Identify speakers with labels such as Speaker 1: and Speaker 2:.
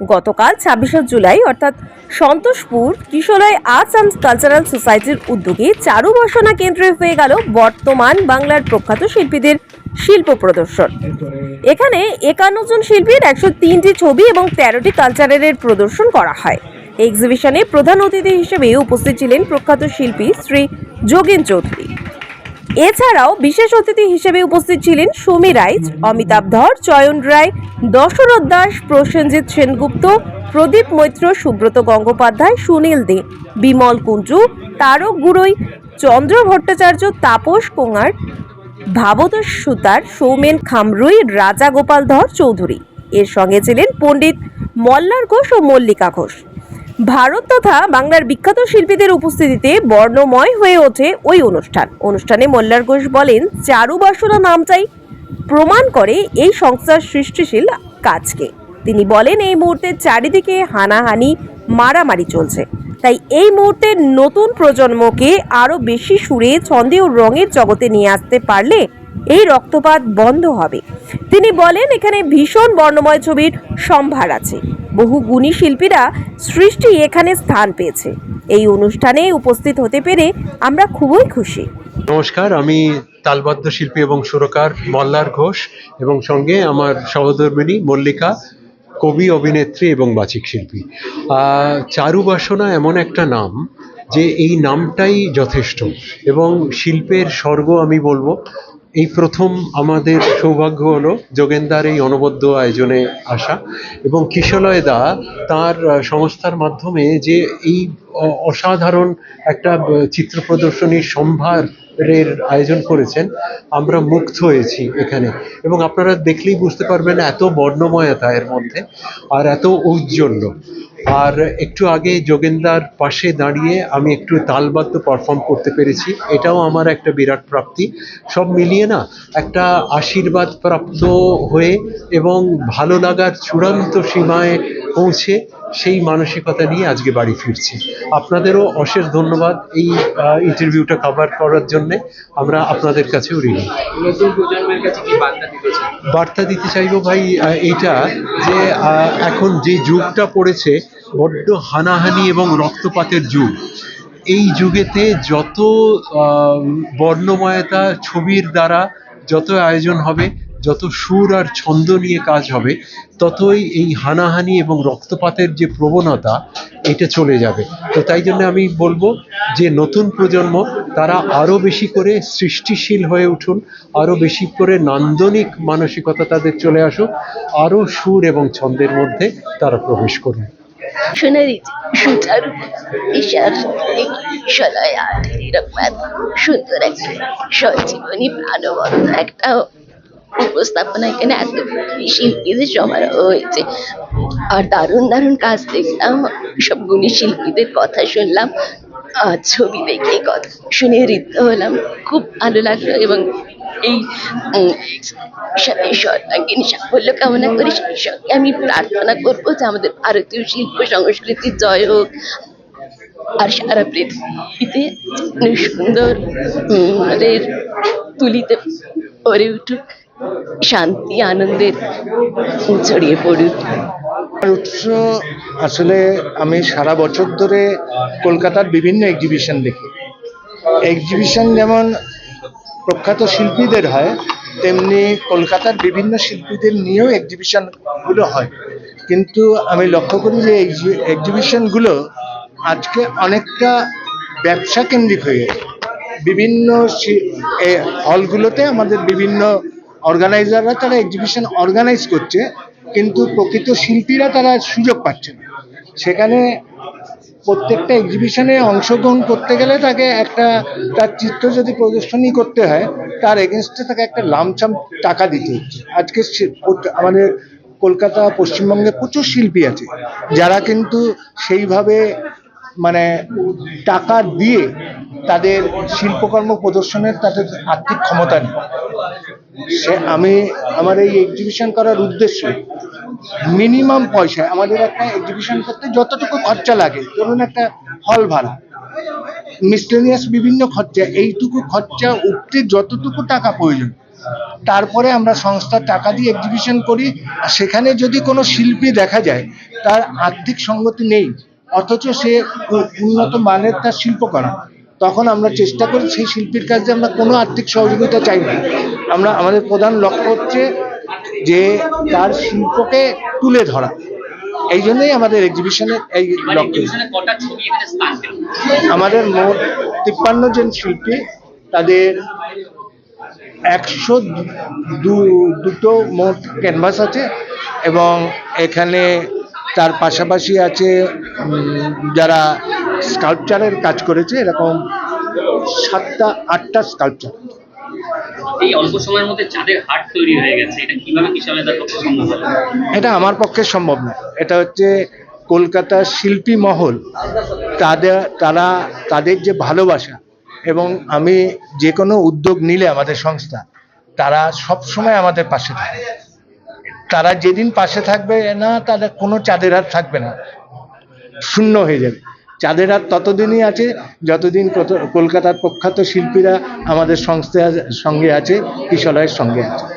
Speaker 1: গতকাল ছাব্বিশে জুলাই, অর্থাৎ সন্তোষপুর কিশোরয় আর্টস অ্যান্ড কালচারাল সোসাইটির উদ্যোগে চারু বাসনা কেন্দ্রে হয়ে গেল বর্তমান বাংলার প্রখ্যাত শিল্পীদের শিল্প প্রদর্শন। এখানে একান্ন জন শিল্পীর একশো তিনটি ছবি এবং তেরোটি কালচারের প্রদর্শন করা হয়। এক্সিবিশনে প্রধান অতিথি হিসেবে উপস্থিত ছিলেন প্রখ্যাত শিল্পী শ্রী যোগেন চৌধুরী। এছাড়াও বিশেষ অতিথি হিসেবে উপস্থিত ছিলেন সুমি রাইজ, অমিতাভ ধর, চয়ন রায়, দশরথ দাস, প্রসেনজিৎ সেনগুপ্ত, প্রদীপ মৈত্র, সুব্রত গঙ্গোপাধ্যায়, সুনীল দে, বিমল কুঞ্জু, তারক গুরুই, চন্দ্র ভট্টাচার্য, তাপস কোঙার, ভাবতোষ সুতার, সৌমেন খামরুই, রাজা গোপাল ধর চৌধুরী। এর সঙ্গে ছিলেন পণ্ডিত মল্লার ঘোষ ও মল্লিকা ঘোষ। ভারত তথা বাংলার বিখ্যাত শিল্পীদের উপস্থিতিতে বর্ণময় হয়ে ওঠে ওই অনুষ্ঠান। অনুষ্ঠানে মল্লার ঘোষ বলেন, চারু বাসনা নামটাই প্রমাণ করে এই সংস্থার সৃষ্টিশীল কাজকে। তিনি বলেন, এই মুহূর্তে চারিদিকে হানাহানি, মারামারি চলছে। তাই এই মুহূর্তে নতুন প্রজন্মকে আরও বেশি সুরে, ছন্দে ও রঙের জগতে নিয়ে আসতে পারলে এই রক্তপাত বন্ধ হবে। তিনি বলেন, এখানে ভীষণ বর্ণময় ছবির সম্ভার আছে। বহু গুণী শিল্পীরা সৃষ্টি এখানে স্থান পেয়েছে। এই অনুষ্ঠানে উপস্থিত হতে পেরে আমরা খুবই খুশি।
Speaker 2: নমস্কার আমি তালবদ্ধ শিল্পী এবং সুরকার মল্লার ঘোষ এবং সঙ্গে আমার সহধর্মিণী মল্লিকা কবি অভিনেত্রী এবং বাচিক শিল্পী। আহ, চারু বাসনা এমন একটা নাম যে এই নামটাই যথেষ্ট এবং শিল্পের স্বর্গ আমি বলব। এই প্রথম আমাদের সৌভাগ্য হলো যোগেন্দার এই অনবদ্য আয়োজনে আসা এবং কিশলয় দা তার সংস্থার মাধ্যমে যে এই অসাধারণ একটা চিত্র প্রদর্শনীর সম্ভার এর আয়োজন করেছেন, আমরা মুগ্ধ হয়েছি এখানে। এবং আপনারা দেখলেই বুঝতে পারবেন এত বর্ণময়তা এর মধ্যে আর এত ঔজ্জ্বল্য। আর একটু আগে যোগেন্দার পাশে দাঁড়িয়ে আমি একটু তালবাদ্য পারফর্ম করতে পেরেছি। এটাও আমার একটা বিরাট প্রাপ্তি। সব মিলিয়ে না একটা আশীর্বাদ প্রাপ্ত হয়ে এবং ভালো লাগার চূড়ান্ত সীমায় পৌঁছে সেই মানসিকতা নিয়ে আজকে বাড়ি ফিরছি। আপনাদেরও অশেষ ধন্যবাদ এই ইন্টারভিউটা কভার করার জন্যে। আমরা আপনাদের কাছেও ঋণী।
Speaker 3: নতুন প্রজন্মের কাছে কি বার্তা দিতে চান?
Speaker 2: বার্তা দিতে চাইব ভাই এইটা যে এখন যে যুগটা পড়েছে বড্ড হানাহানি এবং রক্তপাতের যুগ। এই যুগেতে যত বর্ণময়তা ছবির দ্বারা যত আয়োজন হবে, যত সুর আর ছন্দ নিয়ে কাজ হবে, ততই এই হানাহানি এবং রক্তপাতের যে প্রবণতা, এটা চলে যাবে। তো তাই জন্য আমি বলব যে নতুন প্রজন্ম, তারা আরও বেশি করে সৃষ্টিশীল হয়ে উঠুন আরও বেশি করে নান্দনিক মানসিকতা তাদের চলে আসুক আরও সুর এবং ছন্দের মধ্যে তারা প্রবেশ করুন।
Speaker 4: সোনারি সুচারু ঈশার সলয় আটের এরকম এত সুন্দর একটা সজীবনী প্রাণবন্ত একটা উপস্থাপনা এখানে এত শিল্পীদের সমারোহ হয়েছে। আর দারুণ দারুণ কাজ দেখলাম, সব গুণী শিল্পীদের কথা শুনলাম, আর ছবি দেখে কথা শুনে ঋদ্ধ হলাম। খুব ভালো লাগল এবং এই সাফল্য কামনা করি সেই সঙ্গে আমি প্রার্থনা করব যে আমাদের ভারতীয় শিল্প সংস্কৃতির জয় হোক। আর সারা পৃথিবীতে সুন্দর তুলিতে পরে উঠুক, শান্তি, আনন্দের ছড়িয়ে পড়ুক।
Speaker 5: উৎস আসলে আমি সারা বছর ধরে কলকাতার বিভিন্ন এক্সিবিশন দেখি। এক্সিবিশন যেমন প্রখ্যাত শিল্পীদের হয়, তেমনি কলকাতার বিভিন্ন শিল্পীদের নিয়েও এক্সিবিশনগুলো হয়। কিন্তু আমি লক্ষ্য করি যে এক্সিবিশনগুলো আজকে অনেকটা ব্যবসা কেন্দ্রিক হয়ে বিভিন্ন হলগুলোতে আমাদের বিভিন্ন অর্গানাইজাররা তারা এক্সিবিশন অর্গানাইজ করছে, কিন্তু প্রকৃত শিল্পীরা তারা সুযোগ পাচ্ছে না। সেখানে প্রত্যেকটা এক্সিবিশনে অংশগ্রহণ করতে গেলে তাকে একটা, তার চিত্র যদি প্রদর্শনী করতে হয়, তার এগেনস্টে তাকে একটা লামচাম টাকা দিতে হচ্ছে। আজকে আমাদের কলকাতা, পশ্চিমবঙ্গে প্রচুর শিল্পী আছে, যারা কিন্তু সেইভাবে মানে টাকা দিয়ে তাদের শিল্পকর্ম প্রদর্শনের তাদের আর্থিক ক্ষমতা নেই। সে আমি, আমার এই এক্সিবিশন করার উদ্দেশ্য মিনিমাম পয়সায় আমাদের একটা এক্সিবিশন করতে যতটুকু খরচা লাগে, ধরুন একটা হল ভাড়া মিসলেনিয়াস বিভিন্ন খরচা, এইটুকু খরচা উঠতে যতটুকু টাকা প্রয়োজন, তারপরে আমরা সংস্থার টাকা দিয়ে এক্সিবিশন করি সেখানে যদি কোনো শিল্পী দেখা যায়, তার আর্থিক সঙ্গতি নেই, অথচ সে উন্নত মানের তার শিল্প করা তখন আমরা চেষ্টা করি সেই শিল্পীর কাছে আমরা কোনো আর্থিক সহযোগিতা চাই না। আমরা, আমাদের প্রধান লক্ষ্য হচ্ছে যে তার শিল্পকে তুলে ধরা। এই জন্যই আমাদের এক্সিবিশনের এই লক্ষ্য। আমাদের মোট তিপ্পান্ন জন শিল্পী, তাদের একশো দুটো মোট ক্যানভাস আছে এবং এখানে তার পাশাপাশি আছে যারা স্কাল্পচারের কাজ করেছে এরকম সাতটা আটটা স্কাল্পচার
Speaker 3: এই অল্প সময়ের মধ্যে চাঁদের হাট তৈরি হয়ে গেছে এটা কীভাবে তার পক্ষে সম্ভব
Speaker 5: এটা আমার পক্ষে সম্ভব না। এটা হচ্ছে কলকাতার শিল্পী মহল। তাদের তারা তাদের যে ভালোবাসা এবং আমি যে কোনো উদ্যোগ নিলে আমাদের সংস্থা তারা সব সময় আমাদের পাশে থাকে। তারা যেদিন পাশে থাকবে না তাদের কোনো চাঁদের হাত থাকবে না। শূন্য হয়ে যাবে। চাঁদের হাত ততদিনই আছে, যতদিন কত- কলকাতার প্রখ্যাত শিল্পীরা আমাদের সংস্থার সঙ্গে আছে কিশলয়ের সঙ্গে আছে।